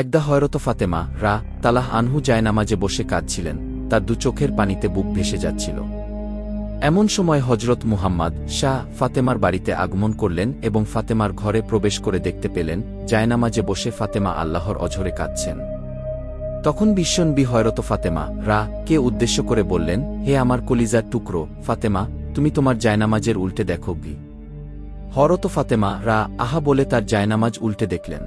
একদা হয়রত ফাতেমা, রা তালাহ আনহু জায়নামাজে বসে কাঁদছিলেন, তার দু চোখের পানিতে বুক ভেসে যাচ্ছিল। এমন সময় হজরত মুহাম্মদ শাহ ফাতেমার বাড়িতে আগমন করলেন এবং ফাতেমার ঘরে প্রবেশ করে দেখতে পেলেন, জায়নামাজে বসে ফাতেমা আল্লাহর অঝরে কাঁদছেন। তখন বিশ্বনবী হয়রত ফাতেমা, রা কে উদ্দেশ্য করে বললেন, হে আমার কলিজার টুকরো, ফাতেমা, তুমি তোমার জায়নামাজের উল্টে দেখো গি হরত ফাতেমা, রা আহা বলে তার জায়নামাজ উল্টে দেখলেন।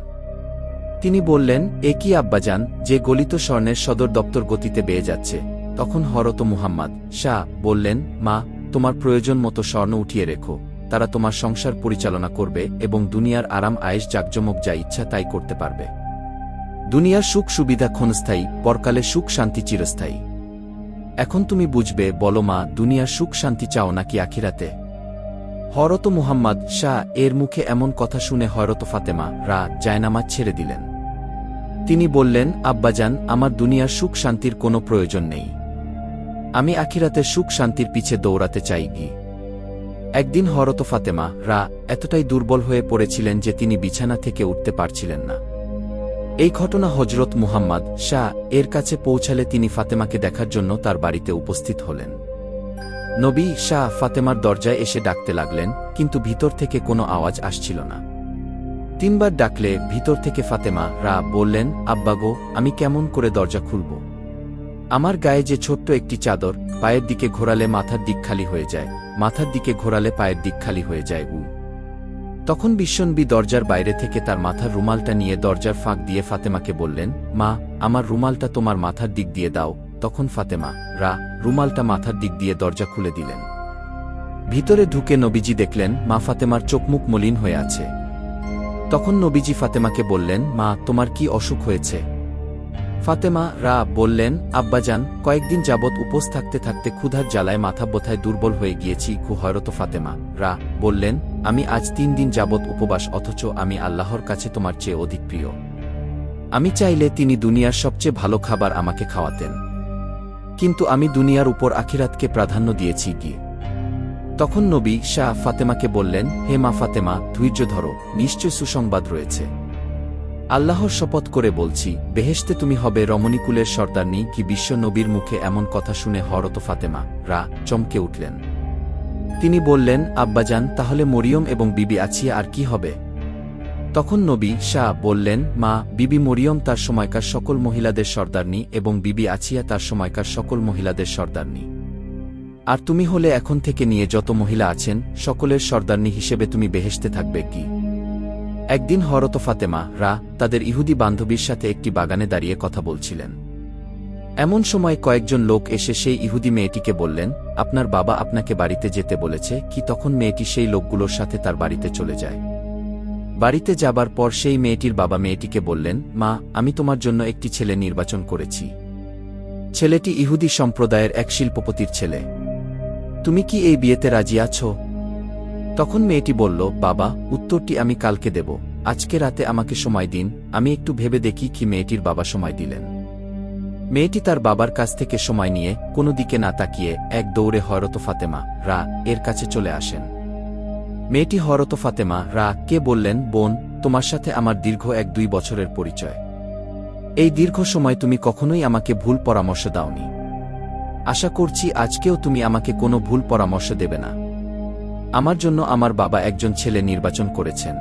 তিনি বললেন, এ কি আব্বাজান, যে গলিত স্বর্ণের সদর দপ্তর গতিতে বেয়ে যাচ্ছে? তখন হরত মুহাম্মদ শাহ বললেন, মা, তোমার প্রয়োজন মতো স্বর্ণ উঠিয়ে রেখো। তারা তোমার সংসার পরিচালনা করবে এবং দুনিয়ার আরাম আয়েস জাকজমক যা ইচ্ছা তাই করতে পারবে। দুনিয়ার সুখ সুবিধা ক্ষণস্থায়ী, পরকালে সুখ শান্তি চিরস্থায়ী। এখন তুমি বুঝবে, বলো মা, দুনিয়ার সুখ শান্তি চাও নাকি আখিরাতে? হরত মুহাম্মদ শাহ এর মুখে এমন কথা শুনে হরত ফাতেমা রা জায়নামাজ ছেড়ে দিলেন। তিনি বললেন, আব্বাজান, আমার দুনিয়ার সুখ শান্তির কোনো প্রয়োজন নেই। আমি আখিরাতে সুখ শান্তির পিছে দৌড়াতে চাই গি একদিন হরত ফাতেমা, রা, এতটাই দুর্বল হয়ে পড়েছিলেন যে তিনি বিছানা থেকে উঠতে পারছিলেন না। এই ঘটনা হজরত মুহাম্মদ শাহ এর কাছে পৌঁছালে তিনি ফাতেমাকে দেখার জন্য তার বাড়িতে উপস্থিত হলেন। নবী শাহ ফাতেমার দরজায় এসে ডাকতে লাগলেন, কিন্তু ভিতর থেকে কোনো আওয়াজ আসছিল না। তিনবার ডাকলে ভিতর থেকে ফাতেমা, রা বললেন আব্বাগো আমি কেমন করে দরজা খুলব? আমার গায়ে যে ছোট্ট একটি চাদর, পায়ের দিকে ঘোরালে মাথার দিক খালি হয়ে যায়, মাথার দিকে ঘোরালে পায়ের দিক খালি হয়ে যায় উ তখন বিশ্বনবী দরজার বাইরে থেকে তার মাথার রুমালটা নিয়ে দরজার ফাঁক দিয়ে ফাতেমাকে বললেন, মা, আমার রুমালটা তোমার মাথার দিক দিয়ে দাও। তখন ফাতেমা, রা, রুমালটা মাথার দিক দিয়ে দরজা খুলে দিলেন। ভিতরে ঢুকে নবীজি দেখলেন, মা ফাতেমার চোখমুখ মলিন হয়ে আছে। তখন নবীজি ফাতেমাকে বললেন, মা, তোমার কি অসুখ হয়েছে? ফাতেমা, রা, বললেন, আব্বাজান, কয়েকদিন যাবৎ উপোস থাকতে থাকতে ক্ষুধার জ্বালায় মাথা বোথায় দুর্বল হয়ে গিয়েছি খু হয়রত ফাতেমা। রা, বললেন, আমি আজ তিন দিন যাবৎ উপবাস, অথচ আমি আল্লাহর কাছে তোমার চেয়ে অধিক প্রিয়। আমি চাইলে তিনি দুনিয়ার সবচেয়ে ভালো খাবার আমাকে খাওয়াতেন। কিন্তু আমি দুনিয়ার উপর আখিরাতকে প্রাধান্য দিয়েছি কি? তখন নবী শাহ ফাতেমাকে বললেন, হে মা ফাতেমা, ধৈর্য ধরো, নিশ্চয় সুসংবাদ রয়েছে। আল্লাহর শপথ করে বলছি, বেহেশতে তুমি হবে রমণীকুলের সর্দার সর্দারনি কি বিশ্ব নবীর মুখে এমন কথা শুনে হরত ফাতেমা, রা, চমকে উঠলেন। তিনি বললেন, আব্বাজান, তাহলে মরিয়ম এবং বিবি আছিয়া আর কি হবে? তখন নবী শাহ বললেন, মা, বিবি মরিয়ম তার সময়কার সকল মহিলাদের সর্দারনি এবং বিবি আছিয়া তার সময়কার সকল মহিলাদের সর্দারনি। আর তুমি হলে এখন থেকে নিয়ে যত মহিলা আছেন, সকলের সর্দারনি হিসেবে তুমি বেহেশতে থাকবে কি? একদিন হরত ফাতেমা, রা, তাদের ইহুদি বান্ধবীর সাথে একটি বাগানে দাঁড়িয়ে কথা বলছিলেন। এমন সময় কয়েকজন লোক এসে সেই ইহুদি মেয়েটিকে বললেন, আপনার বাবা আপনাকে বাড়িতে যেতে বলেছে, কি তখন মেয়েটি সেই লোকগুলোর সাথে তার বাড়িতে চলে যায়? বাড়িতে যাবার পর সেই মেয়েটির বাবা মেয়েটিকে বললেন, মা, আমি তোমার জন্য একটি ছেলে নির্বাচন করেছি। ছেলেটি ইহুদি সম্প্রদায়ের এক শিল্পপতির ছেলে। তুমি কি এই বিয়েতে রাজি আছো? তখন মেয়েটি বলল, বাবা, উত্তরটি আমি কালকে দেব। আজকে রাতে আমাকে সময় দিন, আমি একটু ভেবে দেখি কি মেয়েটির বাবা সময় দিলেন। মেয়েটি তার বাবার কাছ থেকে সময় নিয়ে কোনো দিকে না তাকিয়ে এক দৌড়ে হরত ফাতেমা, রা, এর কাছে চলে আসেন। মেয়েটি হরত ফাতেমা, রা, কে বললেন, বোন, তোমার সাথে আমার দীর্ঘ এক দুই বছরের পরিচয়। এই দীর্ঘ সময় তুমি কখনোই আমাকে ভুল পরামর্শ দাওনি। আশা করছি আজকেও তুমি আমাকে কোনো ভুল পরামর্শ দেবে না। আমার জন্য আমার বাবা একজন ছেলে নির্বাচন করেছেন।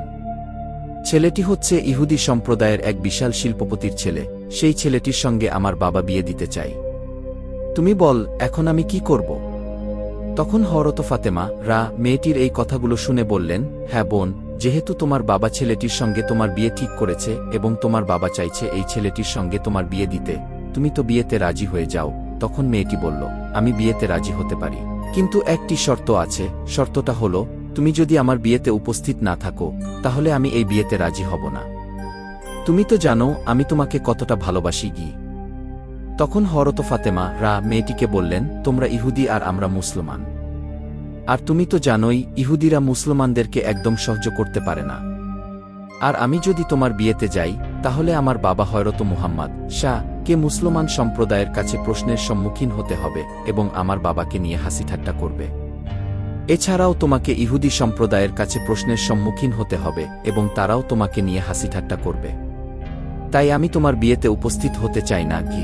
ছেলেটি হচ্ছে ইহুদি সম্প্রদায়ের এক বিশাল শিল্পপতির ছেলে, সেই ছেলেটির সঙ্গে আমার বাবা বিয়ে দিতে চাই। তুমি বল, এখন আমি কি করব? তখন হরত ফাতেমা, রা, মেয়েটির এই কথাগুলো শুনে বললেন হ্যাঁ বোন, যেহেতু তোমার বাবা ছেলেটির সঙ্গে তোমার বিয়ে ঠিক করেছে এবং তোমার বাবা চাইছে এই ছেলেটির সঙ্গে তোমার বিয়ে দিতে, তুমি তো বিয়েতে রাজি হয়ে যাও। তখন মেয়েটি বলল, আমি বিয়েতে রাজি হতে পারি। কিন্তু একটি শর্ত আছে। শর্তটা হলো, তুমি যদি আমার বিয়েতে উপস্থিত না থাকো, তাহলে আমি এই বিয়েতে রাজি হব না। তুমি তো জানো, আমি তোমাকে কতটা ভালোবাসি গি। তখন হরত ফাতেমা, রা, মেয়েটিকে বললেন, তোমরা ইহুদি আর আমরা মুসলমান। আর তুমি তো জানোই, ইহুদিরা মুসলমানদেরকে একদম সহ্য করতে পারে না। আর আমি যদি তোমার বিয়েতে যাই, তাহলে আমার বাবা হয়রত মুহাম্মদ, শাহ কে মুসলমান সম্প্রদায়ের কাছে প্রশ্নের সম্মুখীন হতে হবে এবং আমার বাবাকে নিয়ে হাসি ঠাট্টা করবে। এছাড়াও তোমাকে ইহুদি সম্প্রদায়ের কাছে প্রশ্নের সম্মুখীন হতে হবে এবং তারাও তোমাকে নিয়ে হাসি ঠাট্টা করবে। তাই আমি তোমার বিয়েতে উপস্থিত হতে চাই না কি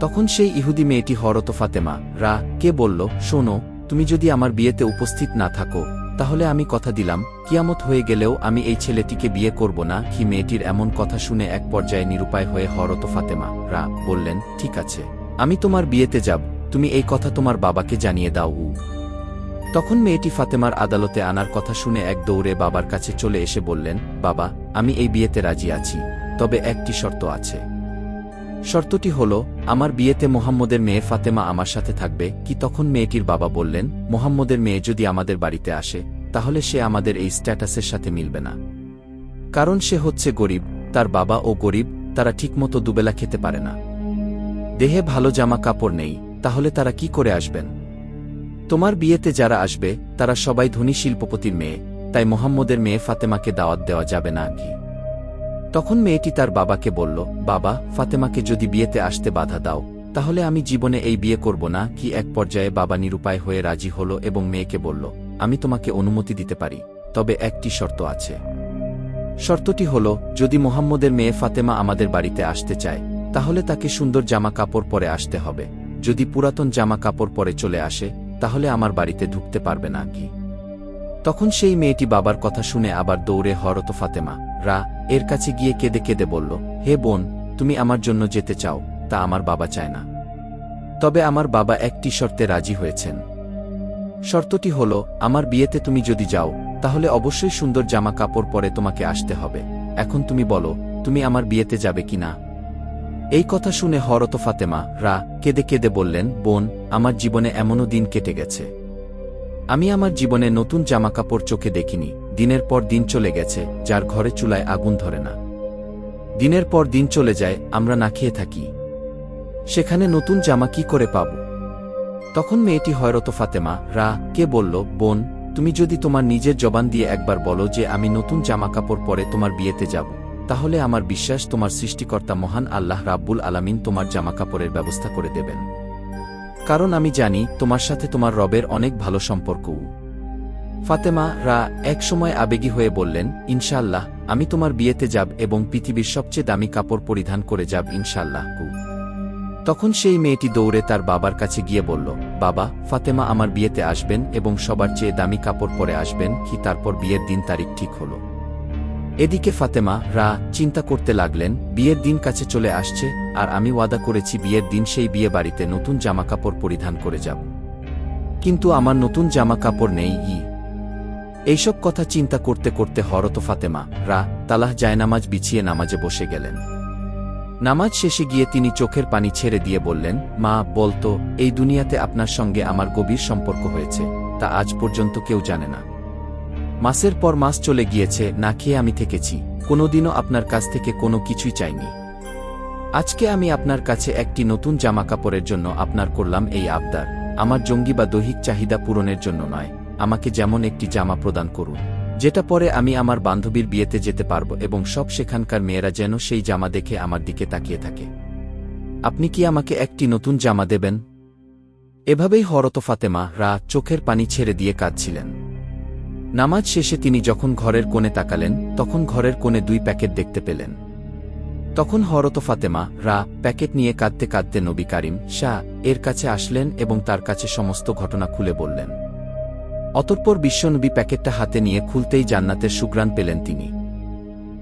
তখন সেই ইহুদি মেয়েটি হরত ফাতেমা, রা, কে বলল? শোনো, তুমি যদি আমার বিয়েতে উপস্থিত না থাকো তাহলে আমি কথা দিলাম, কিয়ামত হয়ে গেলেও আমি এই ছেলেটিকে বিয়ে করব না, কি মেয়েটির এমন কথা শুনে এক পর্যায়ে নিরুপায় হয়ে হরত ফাতেমা, রা, বললেন, ঠিক আছে। আমি তোমার বিয়েতে যাব, তুমি এই কথা তোমার বাবাকে জানিয়ে দাও। উ তখন মেয়েটি ফাতেমার আদালতে আনার কথা শুনে এক দৌড়ে বাবার কাছে চলে এসে বললেন, বাবা, আমি এই বিয়েতে রাজি আছি, তবে একটি শর্ত আছে। শর্তটি হল, আমার বিয়েতে মোহাম্মদের মেয়ে ফাতেমা আমার সাথে থাকবে। কি তখন মেয়েটির বাবা বললেন, মোহাম্মদের মেয়ে যদি আমাদের বাড়িতে আসে, তাহলে সে আমাদের এই স্ট্যাটাসের সাথে মিলবে না। কারণ সে হচ্ছে গরিব, তার বাবা ও গরিব, তারা ঠিকমতো দুবেলা খেতে পারে না। দেহে ভালো জামা কাপড় নেই, তাহলে তারা কি করে আসবেন? তোমার বিয়েতে যারা আসবে, তারা সবাই ধনী শিল্পপতির মেয়ে, তাই মোহাম্মদের মেয়ে ফাতেমাকে দাওয়াত দেওয়া যাবে না কি। তখন মেয়েটি তার বাবাকে বলল, বাবা, ফাতেমাকে যদি বিয়েতে আসতে বাধা দাও, তাহলে আমি জীবনে এই বিয়ে করব না। কি এক পর্যায়ে বাবা নিরুপায় হয়ে রাজি হল এবং মেয়েকে বলল, আমি তোমাকে অনুমতি দিতে পারি, তবে একটি শর্ত আছে। শর্তটি হল, যদি মোহাম্মদের মেয়ে ফাতেমা আমাদের বাড়িতে আসতে চায়, তাহলে তাকে সুন্দর জামা কাপড় পরে আসতে হবে। যদি পুরাতন জামা কাপড় পরে চলে আসে, তাহলে আমার বাড়িতে ঢুকতে পারবে না। কি? তখন সেই মেয়েটি বাবার কথা শুনে আবার দৌড়ে হরত ফাতেমা, রা এর কাছে গিয়ে কেঁদে কেঁদে বলল, হে বোন, তুমি আমার জন্য যেতে চাও, তা আমার বাবা চায় না। তবে আমার বাবা একটি শর্তে রাজি হয়েছেন। শর্তটি হল, আমার বিয়েতে তুমি যদি যাও, তাহলে অবশ্যই সুন্দর জামা কাপড় পরে তোমাকে আসতে হবে। এখন তুমি বলো, তুমি আমার বিয়েতে যাবে কি না? এই কথা শুনে হরত ফাতেমা, রা কেঁদে কেঁদে বললেন, বোন, আমার জীবনে এমনও দিন কেটে গেছে। আমি আমার জীবনে নতুন জামাকাপড় চোখে দেখিনি। দিনের পর দিন চলে গেছে, যার ঘরে চুলায় আগুন ধরে না। দিনের পর দিন চলে যায়, আমরা না খেয়ে থাকি। সেখানে নতুন জামা কি করে পাব? তখন মেয়েটি হয়রত ফাতেমা, রা, কে বলল, বোন, তুমি যদি তোমার নিজের জবান দিয়ে একবার বলো যে আমি নতুন জামাকাপড় পরে তোমার বিয়েতে যাব, তাহলে আমার বিশ্বাস তোমার সৃষ্টিকর্তা মহান আল্লাহ রাব্বুল আলামিন তোমার জামাকাপড়ের ব্যবস্থা করে দেবেন। কারণ আমি জানি, তোমার সাথে তোমার রবের অনেক ভালো সম্পর্কও। ফাতেমা রা এক সময় আবেগী হয়ে বললেন ইনশাল্লাহ আমি তোমার বিয়েতে যাব এবং পৃথিবীর সবচেয়ে দামি কাপড় পরিধান করে যাব ইনশাল্লাহ কু তখন সেই মেয়েটি দৌড়ে তার বাবার কাছে গিয়ে বলল, বাবা, ফাতেমা আমার বিয়েতে আসবেন এবং সবার চেয়ে দামি কাপড় পরে আসবেন কি তারপর বিয়ের দিন তারিখ ঠিক হল? এদিকে ফাতেমা রা চিন্তা করতে লাগলেন, বিয়ের দিন কাছে চলে আসছে, আর আমি ওয়াদা করেছি বিয়ের দিন সেই বিয়ে বাড়িতে নতুন জামাকাপড় পরিধান করে যাব। কিন্তু আমার নতুন জামা কাপড় নেই, ই। এইসব কথা চিন্তা করতে করতে হরত ফাতেমা, রা তালাহ জায়নামাজ বিছিয়ে নামাজে বসে গেলেন। নামাজ শেষে গিয়ে তিনি চোখের পানি ছেড়ে দিয়ে বললেন, মা বলতো এই দুনিয়াতে আপনার সঙ্গে আমার গভীর সম্পর্ক হয়েছে, তা আজ পর্যন্ত কেউ জানে না। মাসের পর মাস চলে গিয়েছে, না খেয়ে আমি থেকেছি, কোনোদিনও আপনার কাছ থেকে কোনো কিছুই চাইনি। আজকে আমি আপনার কাছে একটি নতুন জামা কাপড়ের জন্য আপনার করলাম এই আবদার, আমার জঙ্গি বা দৈহিক চাহিদা পূরণের জন্য নয়। আমাকে যেমন একটি জামা প্রদান করুন। যেটা পরে আমি আমার বান্ধবীর বিয়েতে যেতে পারব এবং সব সেখানকার মেয়েরা যেন সেই জামা দেখে আমার দিকে তাকিয়ে থাকে। আপনি কি আমাকে একটি নতুন জামা দেবেন? এভাবেই হরত ফাতেমা রা চোখের পানি ছেড়ে দিয়ে কাঁদছিলেন। নামাজ শেষে তিনি যখন ঘরের কোণে তাকালেন, তখন ঘরের কোণে দুই প্যাকেট দেখতে পেলেন। তখন হরত ফাতেমা রা প্যাকেট নিয়ে কাঁদতে কাঁদতে নবী কারিম শাহ এর কাছে আসলেন এবং তার কাছে সমস্ত ঘটনা খুলে বললেন। অতঃপর বিশ্বনবী প্যাকেটটা হাতে নিয়ে খুলতেই জান্নাতের সুগ্রাণ পেলেন তিনি।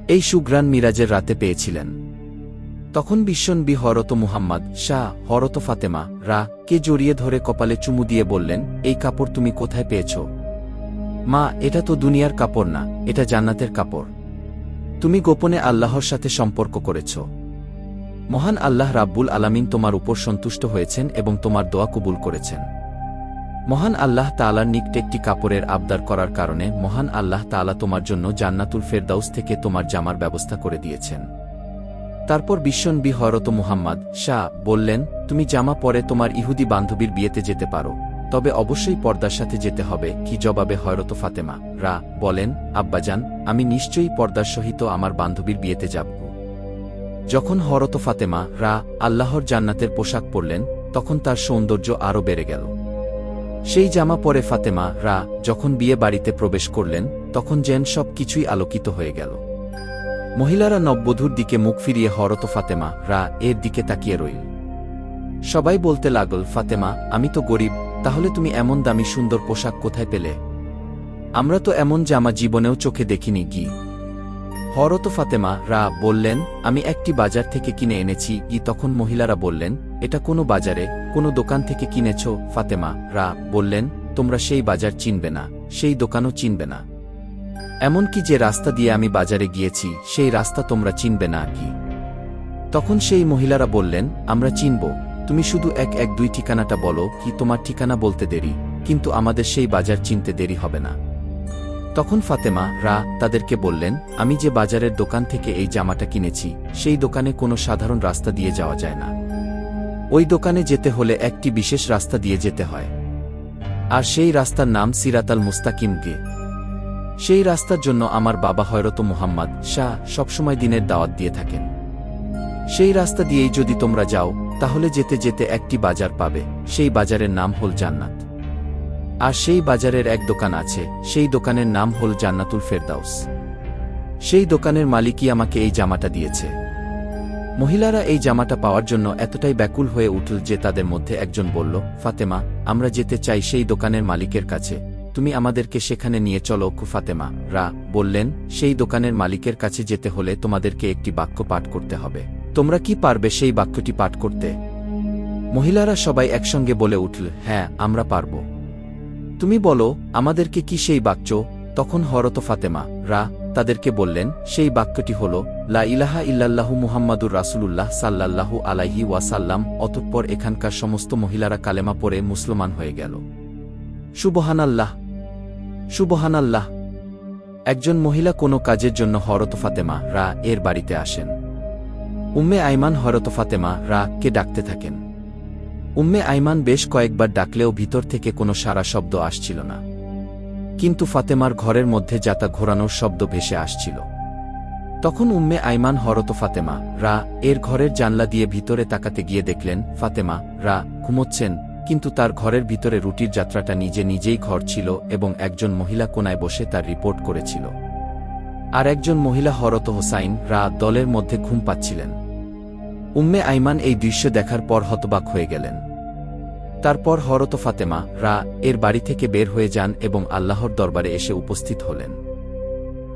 এই সুগ্রাণ মিরাজের রাতে পেয়েছিলেন। তখন বিশ্বনবী হরত মুহাম্মদ, শাহ হরত ফাতেমা, রা, কে জড়িয়ে ধরে কপালে চুমু দিয়ে বললেন, এই কাপড় তুমি কোথায় পেয়েছ? মা, এটা তো দুনিয়ার কাপড় না, এটা জান্নাতের কাপড়। তুমি গোপনে আল্লাহর সাথে সম্পর্ক করেছ। মহান আল্লাহ রাব্বুল আলামিন তোমার উপর সন্তুষ্ট হয়েছেন এবং তোমার দোয়া কবুল করেছেন। মহান আল্লাহ তালার নিকট একটি কাপড়ের আবদার করার কারণে মহান আল্লাহ তালা তোমার জন্য জান্নাতুল ফেরদাউস থেকে তোমার জামার ব্যবস্থা করে দিয়েছেন। তারপর বিশ্বনবী হরত মুহাম্মদ শাহ বললেন, তুমি জামা পরে তোমার ইহুদি বান্ধবীর বিয়েতে যেতে পারো, তবে অবশ্যই পর্দার সাথে যেতে হবে। কি জবাবে হয়রত ফাতেমা? রা বলেন, আব্বাজান, আমি নিশ্চয়ই পর্দার সহিত আমার বান্ধবীর বিয়েতে যাব। যখন হরত ফাতেমা রা আল্লাহর জান্নাতের পোশাক পরলেন, তখন তার সৌন্দর্য আরও বেড়ে গেল। সেই জামা পরে ফাতেমা, রা, যখন বিয়ে বাড়িতে প্রবেশ করলেন, তখন যেন সব কিছুই আলোকিত হয়ে গেল। মহিলারা নববধূর দিকে মুখ ফিরিয়ে হরত ফাতেমা, রা, এর দিকে তাকিয়ে রইল। সবাই বলতে লাগল, ফাতেমা, আমি তো গরিব, তাহলে তুমি এমন দামি সুন্দর পোশাক কোথায় পেলে? আমরা তো এমন জামা জীবনেও চোখে দেখিনি কি হরত ফাতেমা রা বললেন, আমি একটি বাজার থেকে কিনে এনেছি। ই তখন মহিলারা বললেন, এটা কোনো বাজারে, কোনো দোকান থেকে কিনেছ? ফাতেমা রা বললেন, তোমরা সেই বাজার চিনবে না, সেই দোকানও চিনবে না। এমনকি যে রাস্তা দিয়ে আমি বাজারে গিয়েছি, সেই রাস্তা তোমরা চিনবে না কি? তখন সেই মহিলারা বললেন, আমরা চিনব। তুমি শুধু এক এক দুই ঠিকানাটা বলো, কি তোমার ঠিকানা বলতে দেরি? কিন্তু আমাদের সেই বাজার চিনতে দেরি হবে না। তখন ফাতেমা, রা, তাদেরকে বললেন, আমি যে বাজারের দোকান থেকে এই জামাটা কিনেছি, সেই দোকানে কোনো সাধারণ রাস্তা দিয়ে যাওয়া যায় না। ওই দোকানে যেতে হলে একটি বিশেষ রাস্তা দিয়ে যেতে হয়। আর সেই রাস্তার নাম সিরাতাল মুস্তাকিম গে। সেই রাস্তার জন্য আমার বাবা হয়রত মুহাম্মদ শাহ সবসময় দিনের দাওয়াত দিয়ে থাকেন। সেই রাস্তা দিয়েই যদি তোমরা যাও, তাহলে যেতে যেতে একটি বাজার পাবে, সেই বাজারের নাম হল জান্নাত। আর সেই বাজারের এক দোকান আছে, সেই দোকানের নাম হল জান্নাতুল ফেরদাউস। সেই দোকানের মালিকই আমাকে এই জামাটা দিয়েছে। মহিলারা এই জামাটা পাওয়ার জন্য এতটাই ব্যাকুল হয়ে উঠল যে তাদের মধ্যে একজন বলল, ফাতেমা, আমরা যেতে চাই সেই দোকানের মালিকের কাছে। তুমি আমাদেরকে সেখানে নিয়ে চলো ফাতেমা। রা বললেন, সেই দোকানের মালিকের কাছে যেতে হলে তোমাদেরকে একটি বাক্য পাঠ করতে হবে। তোমরা কি পারবে সেই বাক্যটি পাঠ করতে? মহিলারা সবাই একসঙ্গে বলে উঠল হ্যাঁ আমরা পারব। তুমি বলো, আমাদেরকে কি সেই বাক্য? তখন হরত ফাতেমা, রা, তাদেরকে বললেন, সেই বাক্যটি হল, লা ইলাহা ইল্লাল্লাহু মুহাম্মাদুর রাসূলুল্লাহ সাল্লাল্লাহু আলাইহি ওয়াসাল্লাম, অতঃপর এখানকার সমস্ত মহিলারা কালেমা পরে মুসলমান হয়ে গেল। সুবহানাল্লাহ। সুবহানাল্লাহ। একজন মহিলা কোনো কাজের জন্য হরত ফাতেমা, রা, এর বাড়িতে আসেন। উম্মে আইমান হরত ফাতেমা, রা, কে ডাকতে থাকেন। উম্মে আইমান বেশ কয়েকবার ডাকলেও ভিতর থেকে কোনো সারা শব্দ আসছিল না। কিন্তু ফাতেমার ঘরের মধ্যে যাতা ঘোরানোর শব্দ ভেসে আসছিল। তখন উম্মে আইমান হরত ফাতেমা, রা, এর ঘরের জানলা দিয়ে ভিতরে তাকাতে গিয়ে দেখলেন, ফাতেমা, রা, ঘুমোচ্ছেন, কিন্তু তার ঘরের ভিতরে রুটির যাত্রাটা নিজে নিজেই ঘর ছিল এবং একজন মহিলা কোনায় বসে তার রিপোর্ট করেছিল। আর একজন মহিলা হরত হোসাইন, রা, দলের মধ্যে ঘুম পাচ্ছিলেন। উম্মে আইমান এই দৃশ্য দেখার পর হতবাক হয়ে গেলেন। তারপর হরত ফাতেমা রা এর বাড়ি থেকে বের হয়ে যান এবং আল্লাহর দরবারে এসে উপস্থিত হলেন।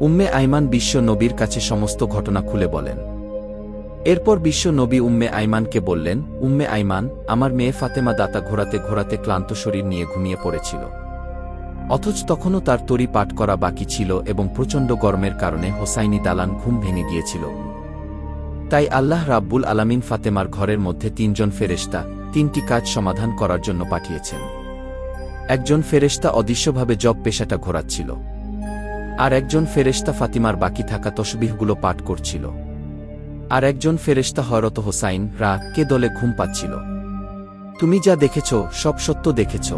উম্মে আইমান বিশ্ব নবীর কাছে সমস্ত ঘটনা খুলে বলেন। এরপর বিশ্ব নবী উম্মে আইমানকে বললেন, উম্মে আইমান, আমার মেয়ে ফাতেমা দাতা ঘোরাতে ঘোরাতে ক্লান্ত শরীর নিয়ে ঘুমিয়ে পড়েছিল। অথচ তখনও তার তরি পাঠ করা বাকি ছিল এবং প্রচণ্ড গরমের কারণে হোসাইনি দালান ঘুম ভেঙে গিয়েছিল। তাই আল্লাহ রাব্বুল আলামিন ফাতেমার ঘরের মধ্যে তিনজন ফেরেশতা, তিনটি কাজ সমাধান করার জন্য পাঠিয়েছেন। একজন ফেরেশতা অদৃশ্যভাবে জব পেশাটা ঘোরাচ্ছিল। আর একজন ফেরেশতা ফাতিমার বাকি থাকা তসবিহগুলো পাঠ করছিল। আর একজন ফেরেশতা হরত হোসাইন, রা, কে দলে ঘুম পাচ্ছিল। তুমি যা দেখেছ, সব সত্য দেখেছ।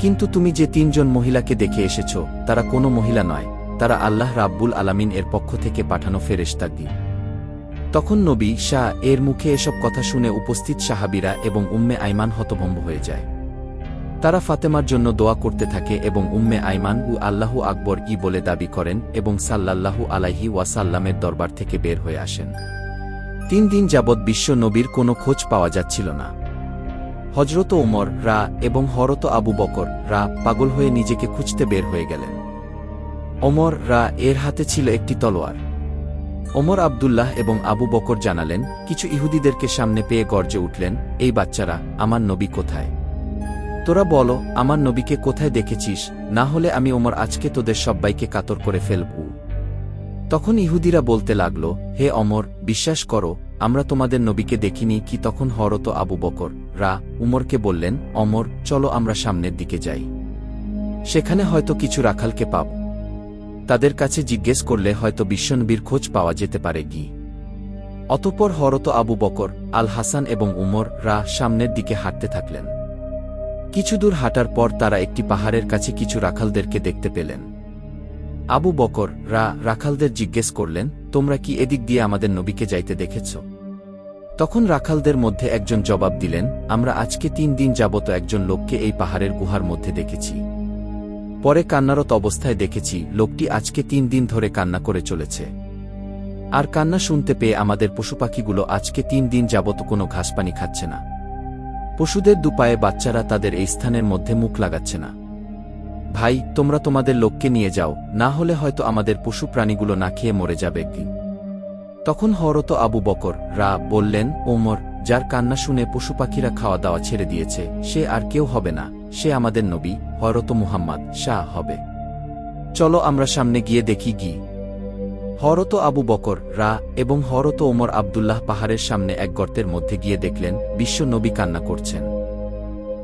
কিন্তু তুমি যে তিনজন মহিলাকে দেখে এসেছ, তারা কোনো মহিলা নয়, তারা আল্লাহ রাব্বুল আলামিন এর পক্ষ থেকে পাঠানো ফেরেশতাগি। তখন নবী শাহ এর মুখে এসব কথা শুনে উপস্থিত সাহাবিরা এবং উম্মে আইমান হতভম্ব হয়ে যায়। তারা ফাতেমার জন্য দোয়া করতে থাকে এবং উম্মে আইমান উ আল্লাহু আকবর ই বলে দাবি করেন এবং সাল্লাল্লাহু আলাইহি ওয়াসাল্লামের দরবার থেকে বের হয়ে আসেন। তিন দিন যাবৎ বিশ্ব নবীর কোনো খোঁজ পাওয়া যাচ্ছিল না। হজরত ওমর, রা এবং হরত আবু বকর, রা পাগল হয়ে নিজেকে খুঁজতে বের হয়ে গেলেন। ওমর, রা এর হাতে ছিল একটি তলোয়ার। ওমর আবদুল্লাহ এবং আবু বকর জানালেন, কিছু ইহুদিদেরকে সামনে পেয়ে গর্জে উঠলেন, এই বাচ্চারা, আমার নবী কোথায়? তোরা বলো, আমার নবীকে কোথায় দেখেছিস? না হলে আমি ওমর আজকে তোদের সব্বাইকে কাতর করে ফেলব। তখন ইহুদিরা বলতে লাগল, হে অমর, বিশ্বাস করো, আমরা তোমাদের নবীকে দেখিনি কি তখন হরত আবু বকর? রা উমরকে বললেন, অমর, চলো আমরা সামনের দিকে যাই। সেখানে হয়তো কিছু রাখালকে পাব। তাদের কাছে জিজ্ঞেস করলে হয়তো বিশ্বনবীর খোঁজ পাওয়া যেতে পারে গি। অতপর হরত আবু বকর, আল হাসান এবং উমর রা সামনের দিকে হাঁটতে থাকলেন। কিছু দূর হাঁটার পর তারা একটি পাহাড়ের কাছে কিছু রাখালদেরকে দেখতে পেলেন। আবু বকর রা রাখালদের জিজ্ঞেস করলেন, তোমরা কি এদিক দিয়ে আমাদের নবীকে যাইতে দেখেছ? তখন রাখালদের মধ্যে একজন জবাব দিলেন, আমরা আজকে তিন দিন যাবত একজন লোককে এই পাহাড়ের গুহার মধ্যে দেখেছি। পরে কান্নারত অবস্থায় দেখেছি, লোকটি আজকে তিন দিন ধরে কান্না করে চলেছে। আর কান্না শুনতে পেয়ে আমাদের পশুপাখিগুলো আজকে তিন দিন যাবত কোনো ঘাসপানি খাচ্ছে না। পশুদের দুপায়ে বাচ্চারা তাদের এই স্থানের মধ্যে মুখ লাগাচ্ছে না। ভাই, তোমরা তোমাদের লোককে নিয়ে যাও, না হলে হয়তো আমাদের পশু প্রাণীগুলো না খেয়ে মরে যাবে একদিন। তখন হরত আবু বকর, রা, বললেন, ওমর, যার কান্না শুনে পশু পাখিরা খাওয়া দাওয়া ছেড়ে দিয়েছে, সে আর কেউ হবে না। সে আমাদের নবী হরত মুহাম্মদ শাহ হবে। চলো আমরা সামনে গিয়ে দেখি গি হরত আবু বকর, রা এবং হরত ওমর আবদুল্লাহ পাহাড়ের সামনে এক গর্তের মধ্যে গিয়ে দেখলেন, বিশ্ব নবী কান্না করছেন।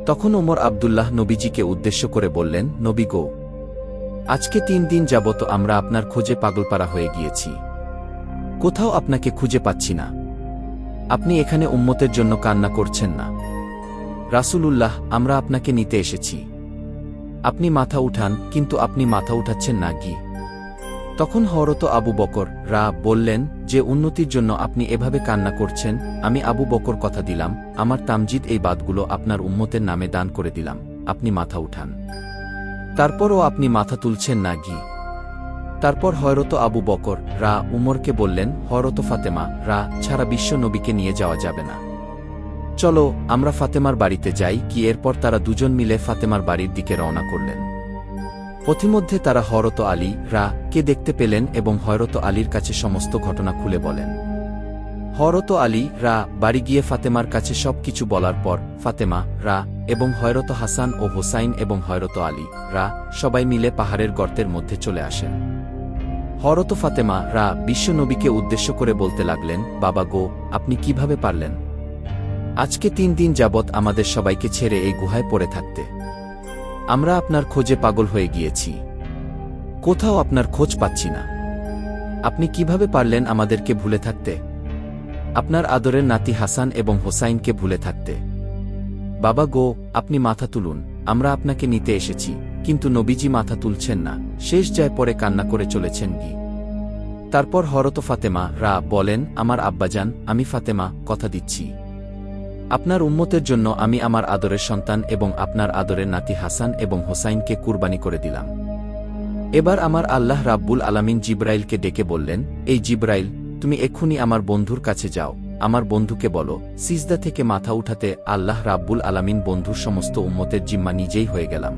তখন ওমর আবদুল্লাহ নবীজিকে উদ্দেশ্য করে বললেন, নবী গো, আজকে তিন দিন যাবত আমরা আপনার খোঁজে পাগলপাড়া হয়ে গিয়েছি। কোথাও আপনাকে খুঁজে পাচ্ছি না। আপনি এখানে উম্মতের জন্য কান্না করছেন না। রাসূলুল্লাহ, আমরা আপনাকে নিতে এসেছি। আপনি মাথা উঠান, কিন্তু আপনি মাথা উঠাচ্ছেন না কি? তখন হরত আবু বকর, রা বললেন, যে উন্নতির জন্য আপনি এভাবে কান্না করছেন, আমি আবু বকর কথা দিলাম, আমার তামজিদ এই বাদগুলো আপনার উম্মতের নামে দান করে দিলাম, আপনি মাথা উঠান। তারপরও আপনি মাথা তুলছেন না গি তারপর হয়রত আবু বকর, রা উমরকে বললেন হরত ফাতেমা, রা ছাড়া বিশ্ব নবীকে নিয়ে যাওয়া যাবে না। চলো, আমরা ফাতেমার বাড়িতে যাই, কি এরপর তারা দুজন মিলে ফাতেমার বাড়ির দিকে রওনা করলেন। পথিমধ্যে তারা হরত আলী, রা, কে দেখতে পেলেন এবং হয়রত আলীর কাছে সমস্ত ঘটনা খুলে বলেন। হরত আলী, রা, বাড়ি গিয়ে ফাতেমার কাছে সব কিছু বলার পর, ফাতেমা, রা, এবং হয়রত হাসান ও হোসাইন এবং হয়রত আলী, রা, সবাই মিলে পাহাড়ের গর্তের মধ্যে চলে আসেন। হরত ফাতেমা, রা বিশ্বনবীকে উদ্দেশ্য করে বলতে লাগলেন, বাবা গো, আপনি কীভাবে পারলেন? আজকে তিন দিন যাবৎ আমাদের সবাইকে ছেড়ে এই গুহায় পড়ে থাকতে। আমরা আপনার খোঁজে পাগল হয়ে গিয়েছি। কোথাও আপনার খোঁজ পাচ্ছি না। আপনি কীভাবে পারলেন আমাদেরকে ভুলে থাকতে? আপনার আদরের নাতি হাসান এবং হোসাইনকে ভুলে থাকতে। বাবা গো, আপনি মাথা তুলুন, আমরা আপনাকে নিতে এসেছি, কিন্তু নবীজি মাথা তুলছেন না, শেষ যায় পরে কান্না করে চলেছেন গি তারপর হরত ফাতেমা, রা বলেন, আমার আব্বাজান, আমি ফাতেমা, কথা দিচ্ছি। আপনার উম্মতের জন্য আমি আমার আদরের সন্তান এবং আপনার আদরের নাতি হাসান এবং হোসাইনকে কুরবানি করে দিলাম। এবার আমার আল্লাহ রাব্বুল আলামিন জিব্রাইলকে ডেকে বললেন, এই জিব্রাইল, তুমি এক্ষুনি আমার বন্ধুর কাছে যাও। আমার বন্ধুকে বলো, সিজদা থেকে মাথা উঠাতে আল্লাহ রাব্বুল আলামিন বন্ধুর সমস্ত উম্মতের জিম্মা নিজেই হয়ে গেলাম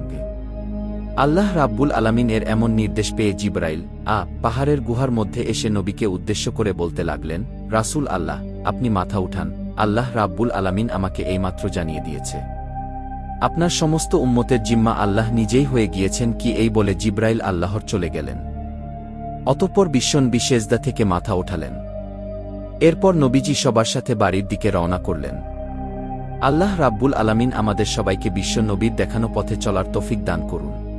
আল্লাহ রাব্বুল আলামিন এর এমন নির্দেশ পেয়ে জিব্রাইল, আ, পাহাড়ের গুহার মধ্যে এসে নবীকে উদ্দেশ্য করে বলতে লাগলেন, রাসূল আল্লাহ, আপনি মাথা উঠান আল্লাহ রাব্বুল আলামিন আমাকে এইমাত্র জানিয়ে দিয়েছে। আপনার সমস্ত উম্মতের জিম্মা আল্লাহ নিজেই হয়ে গিয়েছেন কি এই বলে জিব্রাইল আল্লাহর চলে গেলেন। অতঃপর বিশ্বন বিশেষদা থেকে মাথা ওঠালেন। এরপর নবীজি সবার সাথে বাড়ির দিকে রওনা করলেন। আল্লাহ রাব্বুল আলামিন আমাদের সবাইকে বিশ্ব নবীর দেখানো পথে চলার তফিক দান করুন।